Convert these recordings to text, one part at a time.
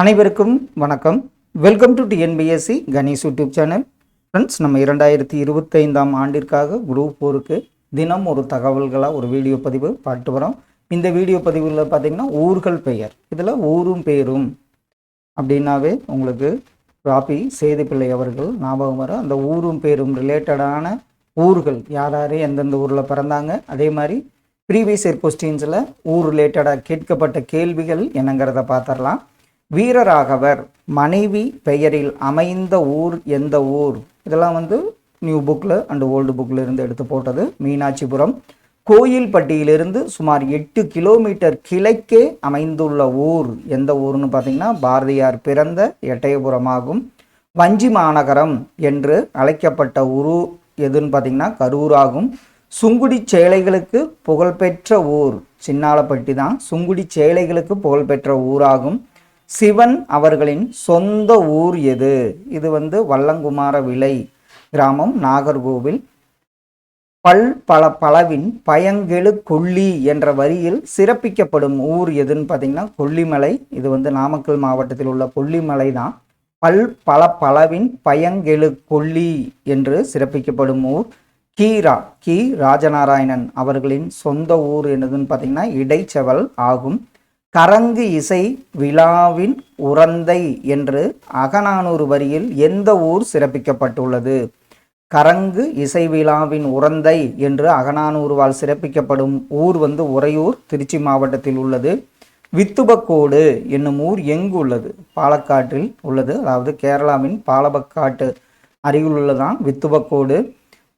அனைவருக்கும் வணக்கம். Welcome to TNPSC Ganesh YouTube channel friends நம்ம இரண்டாயிரத்தி இருபத்தைந்தாம் ஆண்டிற்காக குரூப் ஃபோருக்கு தினம் ஒரு தகவல்களாக ஒரு வீடியோ பதிவு பார்த்து வரோம். இந்த வீடியோ பதிவில் பார்த்திங்கன்னா ஊர்கள் பெயர். இதில் ஊரும் பேரும் அப்படின்னாவே உங்களுக்கு ராபி சேதுப்பிள்ளை அவர்கள் ஞாபகம் வரும். அந்த ஊரும் பேரும் ரிலேட்டடான ஊர்கள் யார் யார் எந்தெந்த ஊரில் பிறந்தாங்க அதே மாதிரி ப்ரீவியஸ் இயர் கொஸ்டின்ஸில் ஊர் ரிலேட்டடாக கேட்கப்பட்ட கேள்விகள் என்னங்கிறத பார்த்துடலாம். வீரராகவர் மனைவி பெயரில் அமைந்த ஊர் எந்த ஊர்? இதெல்லாம் வந்து நியூ புக்கில் அண்ட் ஓல்டு புக்கில் இருந்து எடுத்து போட்டது மீனாட்சிபுரம். கோயில்பட்டியிலிருந்து சுமார் எட்டு கிலோமீட்டர் கிழக்கே அமைந்துள்ள ஊர் எந்த ஊர்னு பார்த்தீங்கன்னா பாரதியார் பிறந்த எட்டயபுரமாகும். வஞ்சி மாநகரம் என்று அழைக்கப்பட்ட ஊரு எதுன்னு பார்த்தீங்கன்னா கரூர் ஆகும் சுங்குடி சேலைகளுக்கு புகழ்பெற்ற ஊர். சின்னாலப்பட்டி தான். சுங்குடி சேலைகளுக்கு புகழ்பெற்ற ஊராகும். சிவன் அவர்களின் சொந்த ஊர் எது? இது வந்து வல்லங்குமார விலை கிராமம் நாகர்கோவில். பல் பல பலவின் பயங்கெழு கொல்லி என்ற வரியில் சிறப்பிக்கப்படும் ஊர் எதுன்னு பார்த்தீங்கன்னா கொல்லிமலை. இது வந்து நாமக்கல் மாவட்டத்தில் உள்ள கொல்லிமலை தான் பல் பல பலவின் பயங்கெழு கொல்லி என்று சிறப்பிக்கப்படும் ஊர். கீரா கி ராஜநாராயணன் அவர்களின் சொந்த ஊர் என்னதுன்னு பார்த்தீங்கன்னா இடைச்செவல் ஆகும். கரங்கு இசை விழாவின் உறந்தை என்று அகநானூறு வரியில் எந்த ஊர் சிறப்பிக்கப்பட்டுள்ளது? கரங்கு இசை விழாவின் உறந்தை என்று அகநானூறுவால் சிறப்பிக்கப்படும் ஊர் வந்து உறையூர் திருச்சி மாவட்டத்தில் உள்ளது. வித்துபக்கோடு என்னும் ஊர் எங்கு உள்ளது? பாலக்காட்டில் உள்ளது. அதாவது கேரளாவின் பாலபக்காட்டு அருகில் உள்ளதான் வித்துபக்கோடு.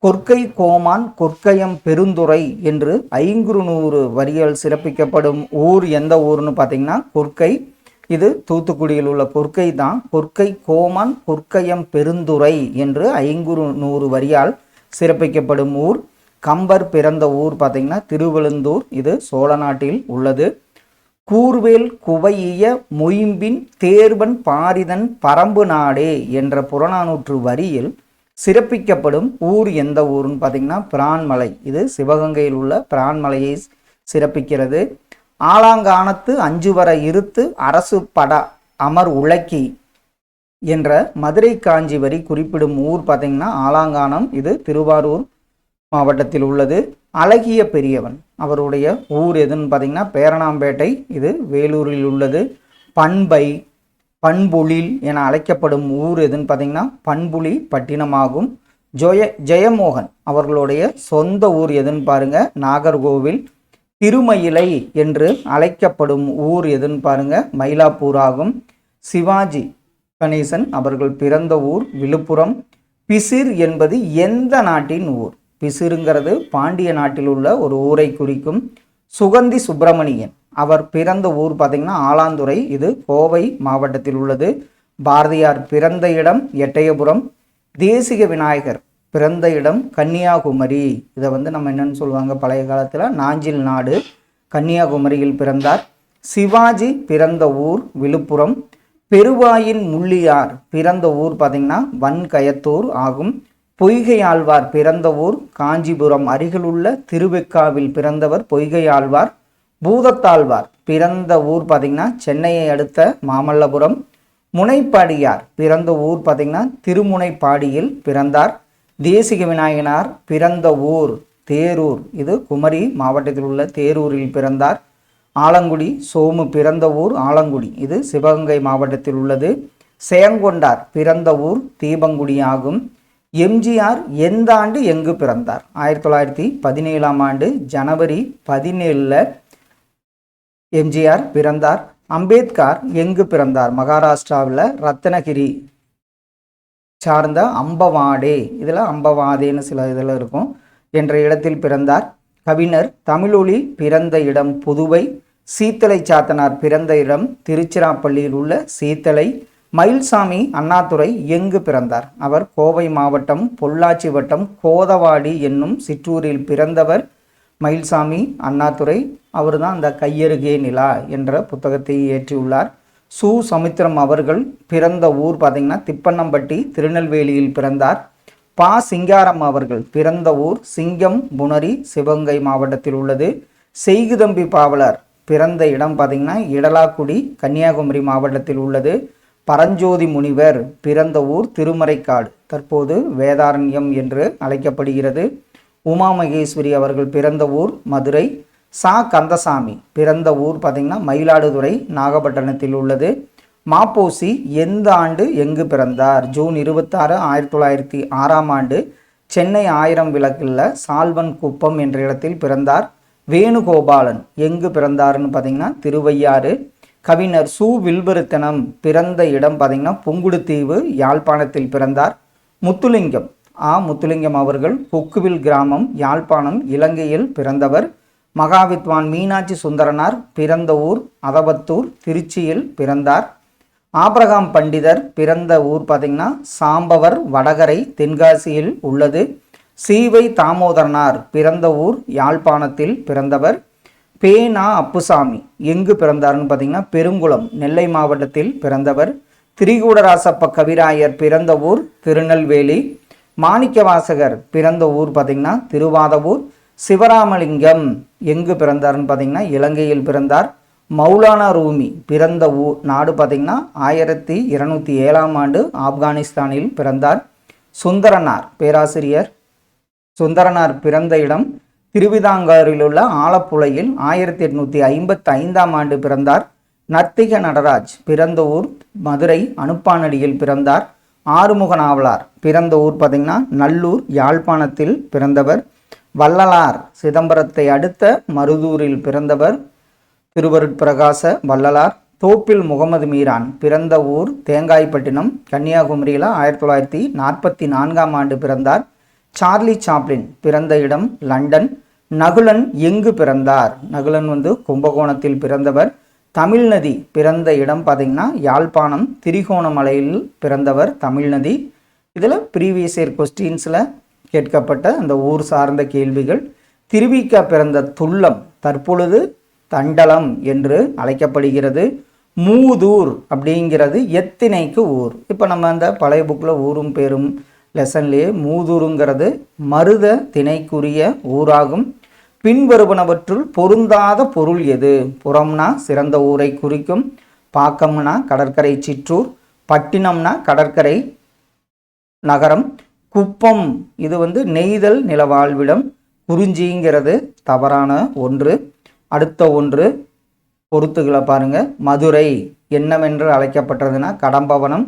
கொற்கை கோமான் கொற்கையம் பெருந்துறை என்று ஐங்குறுநூறு வரிகள் சிறப்பிக்கப்படும் ஊர் எந்த ஊர்னு பார்த்தீங்கன்னா கொற்கை. இது தூத்துக்குடியில் உள்ள கொற்கை தான். கொற்கை கோமான் கொற்கையம் பெருந்துறை என்று ஐங்குறு நூறு வரியால் சிறப்பிக்கப்படும் ஊர். கம்பர் பிறந்த ஊர் பார்த்தீங்கன்னா திருவெழுந்தூர். இது சோழ நாட்டில் உள்ளது. கூர்வேல் குவையிய மொயம்பின் தேர்வன் பாரிதன் பரம்பு நாடே என்ற புறநானூற்று வரியில் சிறப்பிக்கப்படும் ஊர் எந்த ஊர்னு பார்த்தீங்கன்னா பிரான்மலை. இது சிவகங்கையில் உள்ள பிரான்மலையை சிறப்பிக்கிறது. ஆலாங்கானத்து அஞ்சுவர இருத்து அரசு பட அமர் உலக்கி என்ற மதுரை காஞ்சி வரி குறிப்பிடும் ஊர் பார்த்தீங்கன்னா ஆலாங்கானம். இது திருவாரூர் மாவட்டத்தில் உள்ளது. அழகிய பெரியவன். அவருடைய ஊர் எதுன்னு பார்த்தீங்கன்னா பேரணாம்பேட்டை. இது வேலூரில் உள்ளது. பண்பை பண்புளில் என அழைக்கப்படும் ஊர் எதுன்னு பார்த்தீங்கன்னா பண்புலி பட்டினமாகும். ஜொய ஜெயமோகன் அவர்களுடைய சொந்த ஊர் எதுன்னு பாருங்க நாகர்கோவில். திருமயிலை என்று அழைக்கப்படும் ஊர் எதுன்னு பாருங்க மயிலாப்பூர் ஆகும். சிவாஜி கணேசன் அவர்கள் பிறந்த ஊர் விழுப்புரம். பிசிர் என்பது எந்த நாட்டின் ஊர்? பிசிறுங்கிறது பாண்டிய நாட்டில் உள்ள ஒரு ஊரை குறிக்கும். சுகந்தி சுப்பிரமணியன். அவர் பிறந்த ஊர் பார்த்திங்கன்னா ஆலாந்துறை. இது கோவை மாவட்டத்தில் உள்ளது. பாரதியார் பிறந்த இடம் எட்டயபுரம். தேசிக விநாயகர் பிறந்த இடம் கன்னியாகுமரி. இதை வந்து நம்ம என்னென்னு சொல்லுவாங்க? பழைய காலத்தில் நாஞ்சில் நாடு கன்னியாகுமரியில் பிறந்தார். சிவாஜி பிறந்த ஊர் விழுப்புரம். பெருவாயின் முள்ளியார் பிறந்த ஊர் பார்த்திங்கன்னா வன்கயத்தூர் ஆகும். பொய்கையாழ்வார் பிறந்த ஊர் காஞ்சிபுரம் அருகிலுள்ள திருவெக்காவில் பிறந்தவர் பொய்கையாழ்வார் பூதத்தாழ்வார் பிறந்த ஊர் பார்த்திங்கன்னா சென்னையை அடுத்த மாமல்லபுரம். முனைப்பாடியார் பிறந்த ஊர் பார்த்திங்கன்னா திருமுனைப்பாடியில் பிறந்தார். தேசிக விநாயகனார் பிறந்த ஊர் தேரூர். இது குமரி மாவட்டத்தில் உள்ள தேரூரில் பிறந்தார். ஆலங்குடி சோமு பிறந்த ஊர் ஆலங்குடி. இது சிவகங்கை மாவட்டத்தில் உள்ளது. சேங்கொண்டார் பிறந்த ஊர் தீபங்குடி ஆகும் எம்ஜிஆர் எந்த ஆண்டு எங்கு பிறந்தார்? ஆயிரத்தி தொள்ளாயிரத்தி பதினேழாம் ஆண்டு ஜனவரி பதினேழில் எம்ஜிஆர் பிறந்தார். அம்பேத்கர் எங்கு பிறந்தார்? மகாராஷ்டிராவில் ரத்னகிரி சார்ந்த அம்பவாடே. இதில் அம்பவாதேன்னு சில இதில் இருக்கும். என்ற இடத்தில் பிறந்தார். கவிஞர் தமிழொலி பிறந்த இடம் புதுவை. சீத்தலை சாத்தனார் பிறந்த இடம் திருச்சிராப்பள்ளியில் உள்ள சீத்தலை. மயில்சாமி அண்ணாதுரை எங்கு பிறந்தார்? அவர் கோவை மாவட்டம் பொள்ளாச்சி வட்டம் கோதவாடி என்னும் சிற்றூரில் பிறந்தவர் மயில்சாமி அண்ணாதுரை. அவர் தான் அந்த கையருகே நிலா என்ற புத்தகத்தை இயற்றியுள்ளார் சு. சமுத்திரம் அவர்கள் பிறந்த ஊர் பார்த்திங்கன்னா திப்பண்ணம்பட்டி திருநெல்வேலியில் பிறந்தார். பா. சிங்காரம் அவர்கள் பிறந்த ஊர் சிங்கம் புனரி சிவகங்கை மாவட்டத்தில் உள்ளது. செய்குதம்பி பாவலர் பிறந்த இடம் பார்த்திங்கன்னா இடலாக்குடி கன்னியாகுமரி மாவட்டத்தில் உள்ளது. பரஞ்சோதி முனிவர் பிறந்த ஊர் திருமறைக்காடு. தற்போது வேதாரண்யம் என்று அழைக்கப்படுகிறது. உமா மகேஸ்வரி அவர்கள் பிறந்த ஊர் மதுரை. சா. கந்தசாமி பிறந்த ஊர் பார்த்திங்கன்னா மயிலாடுதுறை நாகப்பட்டினத்தில் உள்ளது. மாப்போசி எந்த ஆண்டு எங்கு பிறந்தார்? ஜூன் இருபத்தாறு ஆயிரத்தி தொள்ளாயிரத்தி ஆறாம் ஆண்டு சென்னை ஆயிரம் விளக்கில் சால்வன் குப்பம் என்ற இடத்தில் பிறந்தார். வேணுகோபாலன் எங்கு பிறந்தாருன்னு பார்த்தீங்கன்னா திருவையாறு. கவிஞர் சு. வில்பருத்தனம் பிறந்த இடம் பார்த்தீங்கன்னா புங்குடுதீவு யாழ்ப்பாணத்தில் பிறந்தார். முத்துலிங்கம். ஆ. முத்துலிங்கம் அவர்கள் கொக்குவில் கிராமம் யாழ்ப்பாணம் இலங்கையில் பிறந்தவர். மகாவித்வான் மீனாட்சி சுந்தரனார் பிறந்த ஊர் அதவத்தூர் திருச்சியில் பிறந்தார். ஆப்ரகாம் பண்டிதர் பிறந்த ஊர் பார்த்திங்கன்னா சாம்பவர் வடகரை தென்காசியில் உள்ளது. சீவை தாமோதரனார் பிறந்த ஊர் யாழ்ப்பாணத்தில் பிறந்தவர். பேனா அப்புசாமி எங்கு பிறந்தார்னு பார்த்தீங்கன்னா பெருங்குளம் நெல்லை மாவட்டத்தில் பிறந்தவர். திரிகூடராசப்ப கவிராயர் பிறந்த ஊர் திருநெல்வேலி. மாணிக்கவாசகர் பிறந்த ஊர் பார்த்திங்கன்னா திருவாதவூர். சிவராமலிங்கம் எங்கு பிறந்தார்னு பார்த்தீங்கன்னா இலங்கையில் பிறந்தார். மௌலானா ரூமி பிறந்த ஊ நாடு பார்த்திங்கன்னா ஆயிரத்தி இருநூத்தி ஏழாம் ஆண்டு ஆப்கானிஸ்தானில் பிறந்தார். சுந்தரனார் பேராசிரியர். சுந்தரனார் பிறந்த இடம் திருவிதாங்கூரில் உள்ள ஆலப்புழையில் ஆயிரத்தி எட்நூற்றி ஐம்பத்தி ஐந்தாம் ஆண்டு பிறந்தார். நர்த்திக நடராஜ் பிறந்த ஊர் மதுரை அனுப்பானடியில் பிறந்தார். ஆறுமுக நாவலார் பிறந்த ஊர் பார்த்திங்கன்னா நல்லூர் யாழ்ப்பாணத்தில் பிறந்தவர். வள்ளலார் சிதம்பரத்தை அடுத்த மருதூரில் பிறந்தவர். திருவருட்பிரகாச வள்ளலார் தோப்பில் முகமது மீரான் பிறந்த ஊர் தேங்காய்பட்டினம் கன்னியாகுமரியில் ஆயிரத்தி தொள்ளாயிரத்தி நாற்பத்தி நான்காம் ஆண்டு பிறந்தார். சார்லி சாப்ளின் பிறந்த இடம் லண்டன். நகுலன் எங்கு பிறந்தார்? நகுலன் வந்து கும்பகோணத்தில் பிறந்தவர். தமிழ்நதி பிறந்த இடம் பார்த்திங்கன்னா யாழ்ப்பாணம் திரிகோணமலையில் பிறந்தவர் தமிழ்நதி இதில் ப்ரீவியஸ் இயர் கொஸ்டின்ஸில் கேட்கப்பட்ட அந்த ஊர் சார்ந்த கேள்விகள். திருவிக்கா பிறந்த துள்ளம் தற்பொழுது தண்டலம் என்று அழைக்கப்படுகிறது. மூதூர் அப்படிங்கிறது எத்தினைக்கு ஊர்? இப்போ நம்ம அந்த பழைய புக்கில் ஊரும் பேரும் லெசன்லேயே மூதூருங்கிறது மருத திணைக்குரிய ஊராகும். பின்வருவனவற்றுள் பொருந்தாத பொருள் எது? புறம்னா சிறந்த ஊரை குறிக்கும். பாக்கம்னா கடற்கரை சிற்றூர். பட்டினம்னா கடற்கரை நகரம். குப்பம் இது வந்து நெய்தல் நிலவாழ்விடம். குறிஞ்சிங்கிறது தவறான ஒன்று. அடுத்த ஒன்று பொறுத்துகளை பாருங்கள் மதுரை என்னவென்று அழைக்கப்பட்டதுன்னா கடம்பவனம்.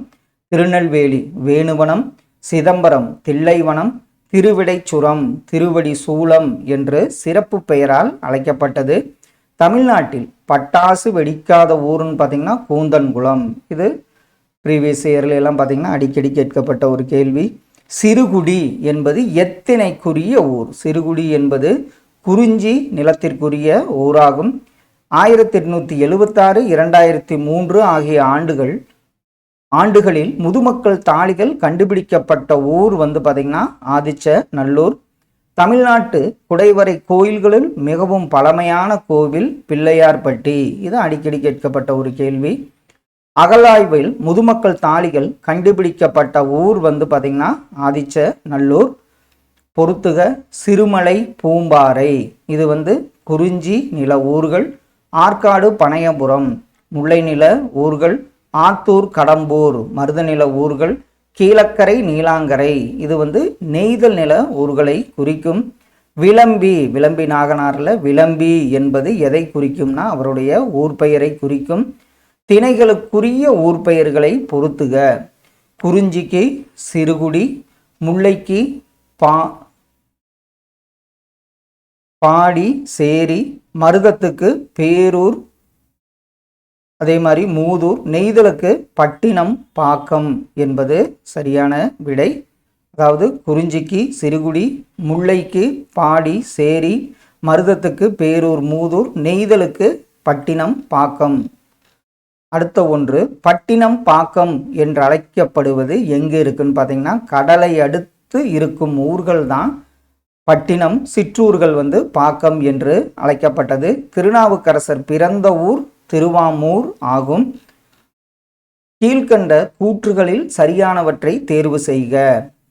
திருநெல்வேலி வேணுவனம். சிதம்பரம் தில்லைவனம் திருவிடைச்சுரம் திருவடி சூலம் என்று சிறப்பு பெயரால் அழைக்கப்பட்டது. தமிழ்நாட்டில் பட்டாசு வெடிக்காத ஊருன்னு பார்த்தீங்கன்னா கூந்தன்குளம். இது ப்ரீவியஸ் இயர்ல எல்லாம் பார்த்தீங்கன்னா அடிக்கடி கேட்கப்பட்ட ஒரு கேள்வி. சிறுகுடி என்பது எத்தினைக்குரிய ஊர்? சிறுகுடி என்பது குறிஞ்சி நிலத்திற்குரிய ஊராகும். ஆயிரத்தி எட்நூற்றி எழுபத்தாறு இரண்டாயிரத்தி மூன்று ஆகிய ஆண்டுகள் ஆண்டுகளில் முதுமக்கள் தாளிகள் கண்டுபிடிக்கப்பட்ட ஊர் வந்து பார்த்திங்கன்னா ஆதிச்ச நல்லூர். தமிழ்நாட்டு குடைவரை கோயில்களில் மிகவும் பழமையான கோவில் பிள்ளையார்பட்டி. இது அடிக்கடி கேட்கப்பட்ட ஒரு கேள்வி. அகலாய்வில் முதுமக்கள் தாளிகள் கண்டுபிடிக்கப்பட்ட ஊர் வந்து பார்த்திங்கன்னா ஆதிச்ச நல்லூர். பொறுத்துக சிறுமலை பூம்பாறை. இது வந்து குறிஞ்சி நில ஊர்கள். ஆற்காடு பனையபுரம். முல்லை நில ஊர்கள். ஆத்தூர் கடம்பூர் மருதநில ஊர்கள் கீழக்கரை நீலாங்கரை. இது வந்து நெய்தல் நில ஊர்களை குறிக்கும். விளம்பி விளம்பி நாகனாரில் விளம்பி என்பது எதை குறிக்கும்னா அவருடைய ஊர் பெயரை குறிக்கும். திணைகளுக்குரிய ஊர் பெயர்களை பொறுத்துக குறிஞ்சிக்கு சிறுகுடி முல்லைக்கு பா பாடி சேரி மருதத்துக்கு பேரூர் அதே மாதிரி மூதூர் நெய்தலுக்கு பட்டினம் பாக்கம் என்பது சரியான விடை. அதாவது குறிஞ்சிக்கு சிறுகுடி முல்லைக்கு பாடி சேரி மருதத்துக்கு பேரூர் மூதூர் நெய்தலுக்கு பட்டினம் பாக்கம். அடுத்த ஒன்று பட்டினம் பாக்கம் என்று அழைக்கப்படுவது எங்கே இருக்குன்னு பார்த்தீங்கன்னா கடலை அடுத்து இருக்கும் ஊர்கள் தான் பட்டினம் சிற்றூர்கள் வந்து பாக்கம் என்று அழைக்கப்பட்டது. திருநாவுக்கரசர் பிறந்த ஊர் திருவாமூர் ஆகும். கீழ்கண்ட கூற்றுகளில் சரியானவற்றை தேர்வு செய்க.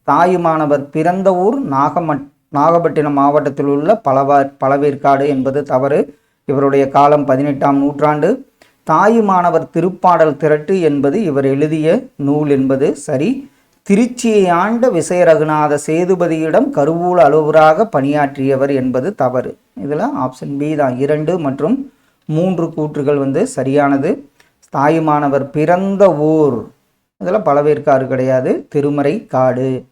தாயுமானவர் பிறந்த ஊர் நாகமட் நாகப்பட்டினம் மாவட்டத்தில் உள்ள பலவா பழவேற்காடு என்பது தவறு. இவருடைய காலம் பதினெட்டாம் நூற்றாண்டு. தாயுமானவர் திருப்பாடல் திரட்டு என்பது இவர் எழுதிய நூல் என்பது சரி. திருச்சியை ஆண்ட விசய ரகுநாத சேதுபதியிடம் கருவூல அலுவலராக பணியாற்றியவர் என்பது தவறு. இதில் ஆப்ஷன் பி தான். இரண்டு மற்றும் மூன்று கூற்றுகள் வந்து சரியானது. தாயுமானவர் பிறந்த ஊர். இதில் பலவேற்காறு கிடையாது. திருமறை காடு.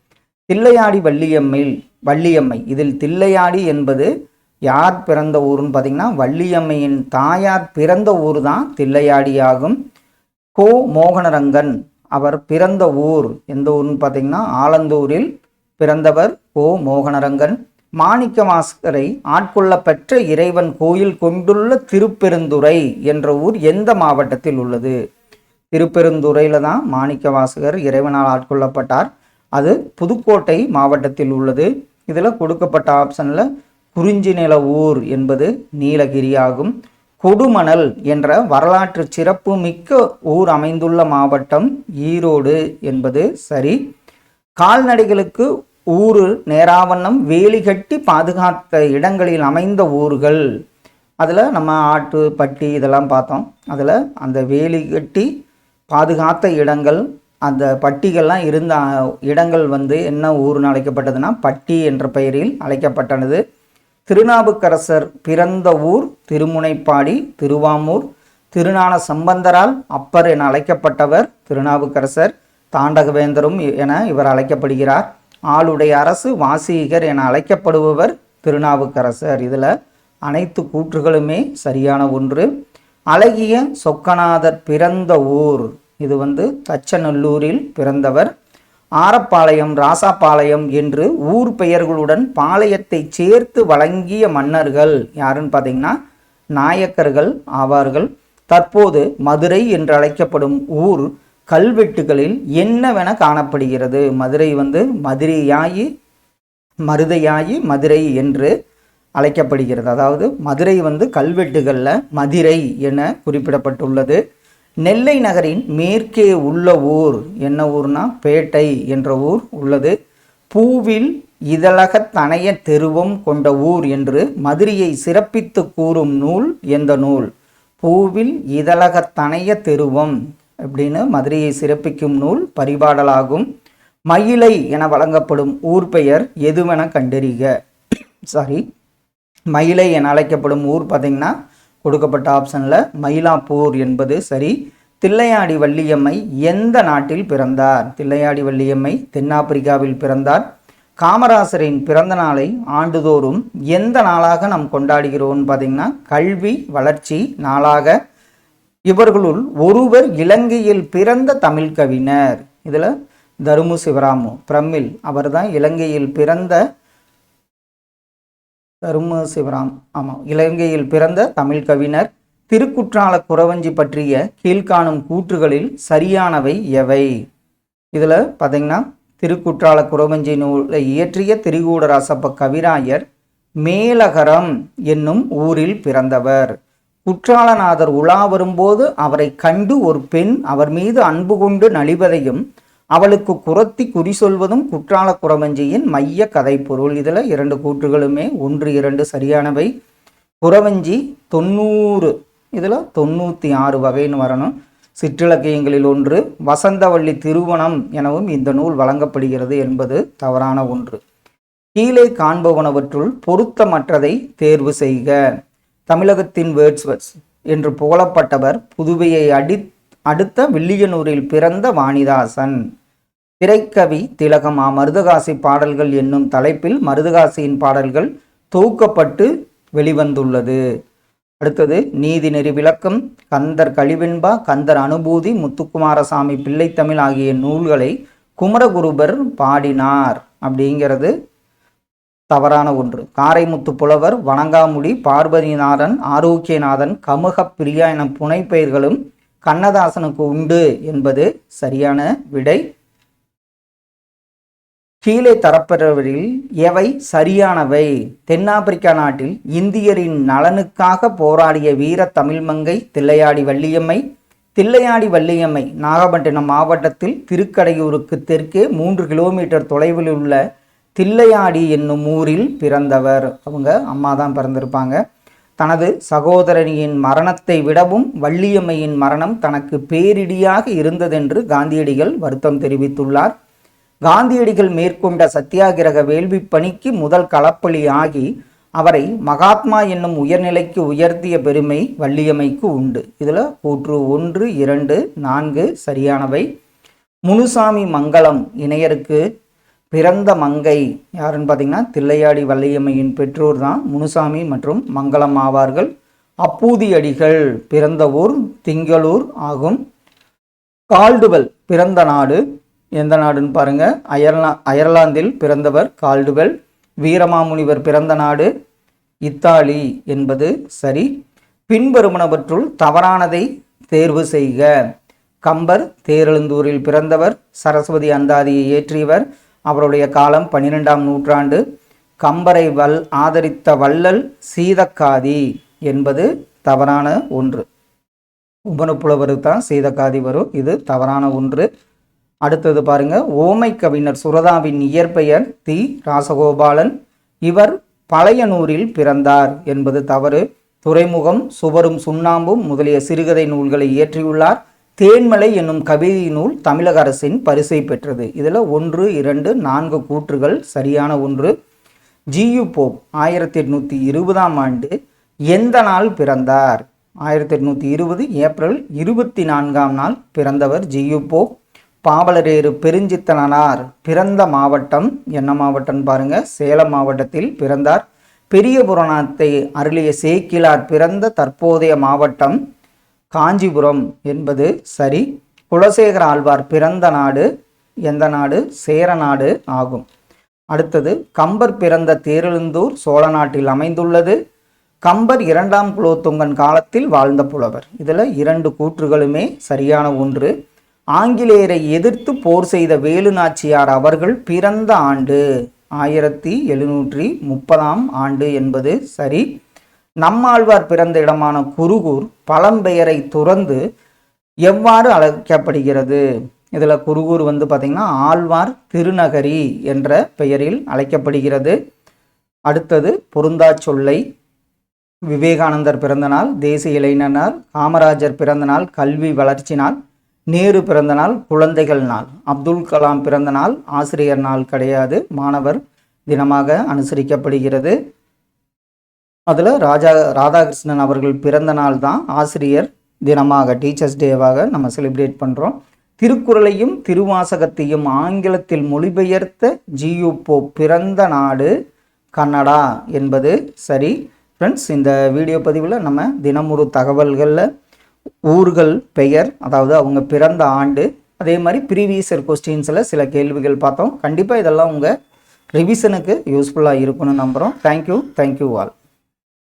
தில்லையாடி வள்ளியம்மையில் வள்ளியம்மை. இதில் தில்லையாடி என்பது யார் பிறந்த ஊர்னு பார்த்தீங்கன்னா வள்ளியம்மையின் தாயார் பிறந்த ஊர் தான் தில்லையாடி ஆகும் கோ மோகனரங்கன் அவர் பிறந்த ஊர். எந்த ஊர்னு பார்த்தீங்கன்னா ஆலந்தூரில் பிறந்தவர் கோ மோகனரங்கன். மாணிக்க மாஸ்கரை ஆட்கொள்ள பெற்ற இறைவன் கோயில் கொண்டுள்ள திருப்பெருந்துறை என்ற ஊர் எந்த மாவட்டத்தில் உள்ளது? திருப்பெருந்துறையில் தான் மாணிக்க வாசகர் இறைவனால் ஆட்கொள்ளப்பட்டார். அது புதுக்கோட்டை மாவட்டத்தில் உள்ளது. இதில் கொடுக்கப்பட்ட ஆப்ஷனில் குறிஞ்சி நில ஊர் என்பது நீலகிரி ஆகும் கொடுமணல் என்ற வரலாற்று சிறப்பு மிக்க ஊர் அமைந்துள்ள மாவட்டம் ஈரோடு என்பது சரி. கால்நடைகளுக்கு ஊரு நேராவண்ணம் வேலி கட்டி பாதுகாத்த இடங்களில் அமைந்த ஊர்கள். அதில் நம்ம ஆட்டு பட்டி இதெல்லாம் பார்த்தோம். அதில் அந்த வேலி கட்டி பாதுகாத்த இடங்கள் அந்த பட்டிகள்லாம் இருந்த இடங்கள் வந்து என்ன ஊர்னு அழைக்கப்பட்டதுன்னா பட்டி என்ற பெயரில் அழைக்கப்பட்டனது. திருநாவுக்கரசர் பிறந்த ஊர் திருமுனைப்பாடி திருவாமூர் திருநான சம்பந்தரால் அப்பர் என அழைக்கப்பட்டவர் திருநாவுக்கரசர் தாண்டகவேந்தரும் என இவர் அழைக்கப்படுகிறார். ஆளுடைய அரசு வாசீகர் என அழைக்கப்படுபவர் திருநாவுக்கரசர். இதில் அனைத்து கூற்றுகளுமே சரியான ஒன்று. அழகிய சொக்கநாதர் பிறந்த ஊர். இது வந்து தச்சநல்லூரில் பிறந்தவர். ஆரப்பாளையம் ராசாப்பாளையம் என்று ஊர் பெயர்களுடன் பாளையத்தை சேர்த்து வழங்கிய மன்னர்கள் யாருன்னு பார்த்தீங்கன்னா நாயக்கர்கள் ஆவார்கள். தற்போது மதுரை என்று அழைக்கப்படும் ஊர் கல்வெட்டுகளில் என்னவென காணப்படுகிறது? மதுரை வந்து மதுரையாயி மருதையாயி மதுரை என்று அழைக்கப்படுகிறது. அதாவது மதுரை வந்து கல்வெட்டுகளில் மதுரை என குறிப்பிடப்பட்டுள்ளது. நெல்லை நகரின் மேற்கே உள்ள ஊர் என்ன ஊர்னா? பேட்டை என்ற ஊர் உள்ளது. பூவில் இதழகத் தனைய தெருவம் கொண்ட ஊர் என்று மதுரையை சிறப்பித்து கூறும் நூல் எந்த நூல்? பூவில் இதழகத் தனைய தெருவம் அப்படின்னு மதுரையை சிறப்பிக்கும் நூல் பரிபாடலாகும். மயிலை என வழங்கப்படும் ஊர் பெயர் எதுவென கண்டறிக. சாரி மயிலை என அழைக்கப்படும் ஊர் பார்த்திங்கன்னா கொடுக்கப்பட்ட ஆப்ஷனில் மயிலாப்பூர் என்பது சரி. தில்லையாடி வள்ளியம்மை எந்த நாட்டில் பிறந்தார்? தில்லையாடி வள்ளியம்மை தென்னாப்பிரிக்காவில் பிறந்தார். காமராசரின் பிறந்த நாளை ஆண்டுதோறும் எந்த நாளாக நாம் கொண்டாடுகிறோம்னு பார்த்திங்கன்னா கல்வி வளர்ச்சி நாளாக இவர்களுள் ஒருவர் இலங்கையில் பிறந்த தமிழ் கவிஞர். இதில் தருமு சிவராமு பிரமிழ் அவர்தான் இலங்கையில் பிறந்த தருமு சிவராம். ஆமாம் இலங்கையில் பிறந்த தமிழ் கவிஞர். திருக்குற்றால குறவஞ்சி பற்றிய கீழ்காணும் கூற்றுகளில் சரியானவை எவை? இதில் பார்த்தீங்கன்னா திருக்குற்றால குறவஞ்சி நூலை இயற்றிய திரிகூடராசப்ப கவிராயர் மேலகரம் என்னும் ஊரில் பிறந்தவர். குற்றாலநாதர் உலா வரும்போது அவரை கண்டு ஒரு பெண் அவர் மீது அன்பு கொண்டு நலிவதையும் அவளுக்கு குரத்தி குறி சொல்வதும் குற்றால குறவஞ்சியின் மைய கதை பொருள் இதில் இரண்டு கூற்றுகளுமே ஒன்று இரண்டு சரியானவை. குறவஞ்சி தொண்ணூறு இதில் தொண்ணூற்றி ஆறு வகைன்னு வரணும். சிற்றிலக்கியங்களில் ஒன்று வசந்தவள்ளி திருவனம் எனவும் இந்த நூல் வழங்கப்படுகிறது என்பது தவறான ஒன்று. கீழே காண்பவனவற்றுள் பொருத்தமற்றதை தேர்வு செய்க. தமிழகத்தின் வேர்ட்ஸ்வர்ஸ் என்று புகழப்பட்டவர் புதுவையை அடி அடுத்த வில்லியனூரில் பிறந்த வாணிதாசன். திரைக்கவி திலகமா மருதகாசி பாடல்கள் என்னும் தலைப்பில் மருதகாசியின் பாடல்கள் தொகுக்கப்பட்டு வெளிவந்துள்ளது. அடுத்தது நீதிநெறி விளக்கம் கந்தர் கழிவெண்பா கந்தர் அனுபூதி முத்துக்குமாரசாமி பிள்ளைத்தமிழ் ஆகிய நூல்களை குமரகுருபர் பாடினார். அப்படிங்கிறது தவறான ஒன்று. காரைமுத்து புலவர் வணங்காமுடி பார்வதிநாதன் ஆரோக்கியநாதன் கமுக பிரியா என புனைப்பெயர்களும் கண்ணதாசனுக்கு உண்டு என்பது சரியான விடை. கீழே தரப்பெறவரில் எவை சரியானவை? தென்னாப்பிரிக்கா நாட்டில் இந்தியரின் நலனுக்காக போராடிய வீர தமிழ்மங்கை தில்லையாடி வள்ளியம்மை தில்லையாடி வள்ளியம்மை நாகப்பட்டினம் மாவட்டத்தில் திருக்கடையூருக்கு தெற்கே மூன்று கிலோமீட்டர் தொலைவில் உள்ள தில்லையாடி என்னும் ஊரில் பிறந்தவர். அவங்க அம்மா தான் பிறந்திருப்பாங்க. தனது சகோதரனியின் மரணத்தை விடவும் வள்ளியம்மையின் மரணம் தனக்கு பேரிடியாக இருந்ததென்று காந்தியடிகள் வருத்தம் தெரிவித்துள்ளார். காந்தியடிகள் மேற்கொண்ட சத்தியாகிரக வேள்வி பணிக்கு முதல் களப்பலி ஆகி அவரை மகாத்மா என்னும் உயர்நிலைக்கு உயர்த்திய பெருமை வள்ளியம்மைக்கு உண்டு. இதில் கூற்று ஒன்று இரண்டு நான்கு சரியானவை. முனுசாமி மங்களம் இணையருக்கு பிறந்த மங்கை யாருன்னு பார்த்தீங்கன்னா தில்லையாடி வள்ளியம்மையின் பெற்றோர் தான் முனுசாமி மற்றும் மங்களம் ஆவார்கள். அப்பூதி அடிகள் பிறந்த ஊர் திங்களூர் ஆகும். கால்டுவெல் பிறந்த நாடு எந்த நாடுன்னு பாருங்க. அயர்லா அயர்லாந்தில் பிறந்தவர் கால்டுவெல். வீரமாமுனிவர் பிறந்த நாடு இத்தாலி என்பது சரி. பின்வருமனவற்றுள் தவறானதை தேர்வு செய்க. கம்பர் தேரெழுந்தூரில் பிறந்தவர். சரஸ்வதி அந்தாதியை ஏற்றியவர். அவருடைய காலம் பன்னிரெண்டாம் நூற்றாண்டு. கம்பரை வல் ஆதரித்த வள்ளல் சீதக்காதி என்பது தவறான ஒன்று. உபனுப்புலவருக்கு தான் சீதக்காதி வரும். இது தவறான ஒன்று. அடுத்தது பாருங்க. ஓமை கவிஞர் சுரதாவின் இயற்பெயர் தி. ராசகோபாலன். இவர் பழையனூரில் பிறந்தார் என்பது தவறு. துறைமுகம் சுவரும் சுண்ணாம்பும் முதலிய சிறுகதை நூல்களை இயற்றியுள்ளார். தேன்மலை என்னும் கவிதை நூல் தமிழக அரசின் பரிசை பெற்றது. இதில் ஒன்று இரண்டு நான்கு கூற்றுகள் சரியான ஒன்று. ஜியு போப் ஆயிரத்தி எட்நூற்றி இருபதாம் ஆண்டு எந்த நாள் பிறந்தார்? ஆயிரத்தி எட்நூற்றி இருபது ஏப்ரல் இருபத்தி நான்காம் நாள் பிறந்தவர் ஜியு போப். பாவலரேறு பெருஞ்சித்தனார். பிறந்த மாவட்டம் என்ன மாவட்டம் பாருங்க? சேலம் மாவட்டத்தில் பிறந்தார். பெரிய புராணத்தை அருளிய சேக்கிலார் பிறந்த தற்போதைய மாவட்டம் காஞ்சிபுரம் என்பது சரி. குலசேகர ஆழ்வார் பிறந்த நாடு எந்த நாடு? சேரநாடு ஆகும். அடுத்தது கம்பர் பிறந்த தேரெழுந்தூர் சோழ நாட்டில் அமைந்துள்ளது. கம்பர் இரண்டாம் குலோத்துங்கன் காலத்தில் வாழ்ந்த புலவர். இதில் இரண்டு கூற்றுகளுமே சரியான ஒன்று. ஆங்கிலேயரை எதிர்த்து போர் செய்த வேலு நாச்சியார் அவர்கள் பிறந்த ஆண்டு ஆயிரத்தி எழுநூற்றி முப்பதாம் ஆண்டு என்பது சரி. நம்மாழ்வார் பிறந்த இடமான குருகூர் பழம்பெயரை துறந்து எவ்வாறு அழைக்கப்படுகிறது? இதில் குருகூர் வந்து பார்த்திங்கன்னா ஆழ்வார் திருநகரி என்ற பெயரில் அழைக்கப்படுகிறது. அடுத்தது பொருந்தா சொல்லை விவேகானந்தர் பிறந்தநாள் தேசிய இளைஞர் காமராஜர் பிறந்தநாள் கல்வி வளர்ச்சி நாள் நேரு பிறந்தநாள் குழந்தைகள் நாள் அப்துல் கலாம் பிறந்த நாள் ஆசிரியர் நாள் கிடையாது மாணவர் தினமாக அனுசரிக்கப்படுகிறது. அதில் ராஜா ராதாகிருஷ்ணன் அவர்கள் பிறந்த நாள் தான் ஆசிரியர் தினமாக டீச்சர்ஸ் டேவாக நம்ம செலிப்ரேட் பண்ணுறோம் திருக்குறளையும் திருவாசகத்தையும் ஆங்கிலத்தில் மொழிபெயர்த்த ஜியு போ பிறந்த நாடு கன்னடா என்பது. சரி ஃப்ரெண்ட்ஸ் இந்த வீடியோ பதிவில் நம்ம தினமுறு தகவல்களில் ஊர்கள் பெயர் அதாவது அவங்க பிறந்த ஆண்டு அதே மாதிரி ப்ரீவியஸர் கொஸ்டின்ஸில் சில கேள்விகள் பார்த்தோம். கண்டிப்பாக இதெல்லாம் உங்கள் ரிவிஷனுக்கு யூஸ்ஃபுல்லாக இருக்கும்னு நம்புகிறோம் தேங்க்யூ தேங்க்யூ ஆல்